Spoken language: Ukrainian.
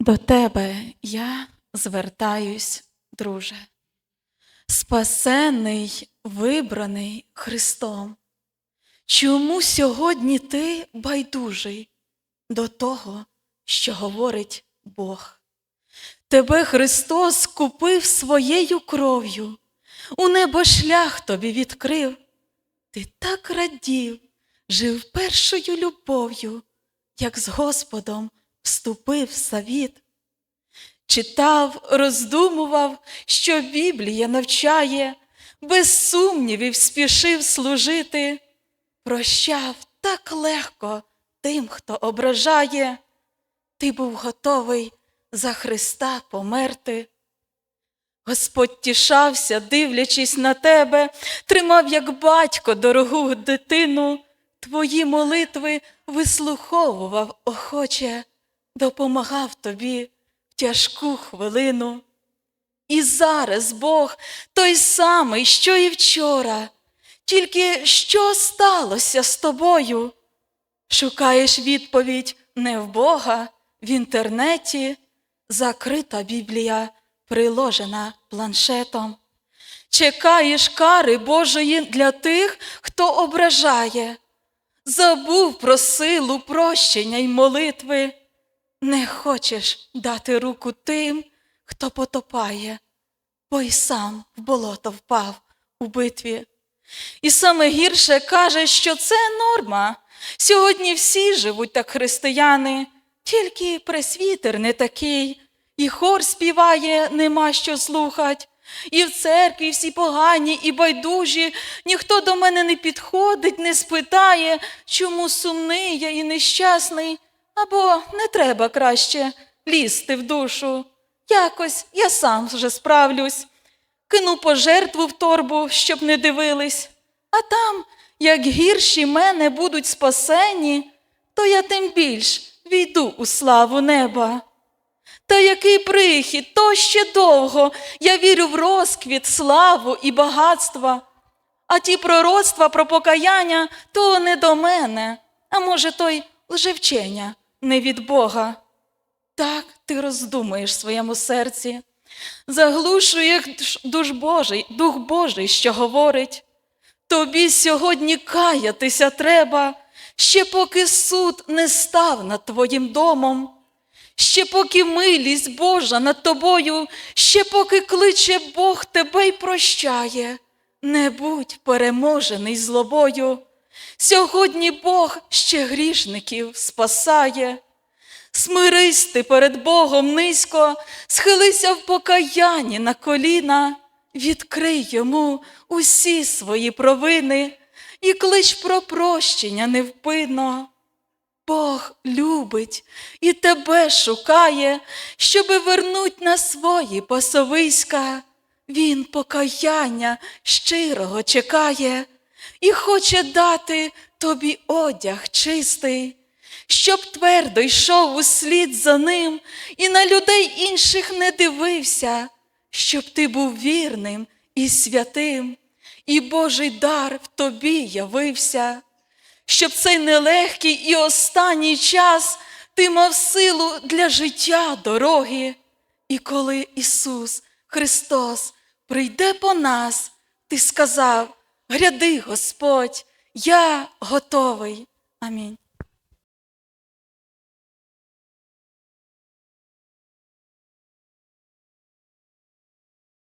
До тебе я звертаюсь, друже, спасений, вибраний Христом. Чому сьогодні ти байдужий до того, що говорить Бог? Тебе Христос купив своєю кров'ю, у небо шлях тобі відкрив. Ти так радів, жив першою любов'ю, як з Господом вступив в завіт. Читав, роздумував, що Біблія навчає, без сумнівів спішив служити, прощав так легко тим, хто ображає. Ти був готовий за Христа померти. Господь тішався, дивлячись на тебе, тримав, як батько, дорогу дитину, твої молитви вислуховував охоче, допомагав тобі в тяжку хвилину. І зараз Бог той самий, що і вчора, тільки що сталося з тобою? Шукаєш відповідь не в Бога, в інтернеті, закрита Біблія приложена планшетом. Чекаєш кари Божої для тих, хто ображає, забув про силу прощення й молитви, не хочеш дати руку тим, хто потопає, бо й сам в болото впав у битві. І саме гірше каже, що це норма. Сьогодні всі живуть так християни, тільки пресвітер не такий, і хор співає, нема що слухать, і в церкві всі погані і байдужі, ніхто до мене не підходить, не спитає, чому сумний я і нещасний, або не треба краще лізти в душу. Якось я сам вже справлюсь. Кину пожертву в торбу, щоб не дивились, а там, як гірші мене будуть спасені, то я тим більш війду у славу неба. Та який прихід, то ще довго я вірю в розквіт, славу і багатства. А ті пророцтва про покаяння то не до мене, а може, то й лжевчення не від Бога. Так ти роздумаєш в своєму серці, заглушує дух Божий, дух Божий, що говорить. Тобі сьогодні каятися треба, ще поки суд не став над твоїм домом, ще поки милість Божа над тобою, ще поки кличе Бог тебе й прощає, не будь переможений злобою. Сьогодні Бог ще грішників спасає. Смирись ти перед Богом низько, схилися в покаянні на коліна, відкрий йому усі свої провини і клич про прощення невпинно. Бог любить і тебе шукає, щоби вернуть на свої пасовиська. Він покаяння щирого чекає і хоче дати тобі одяг чистий щоб твердо йшов услід за ним і на людей інших не дивився, щоб ти був вірним і святим, і Божий дар в тобі явився, щоб цей нелегкий і останній час ти мав силу для життя дороги. І коли Ісус Христос прийде по нас, ти сказав: Гряди, Господь, я готовий. Амінь.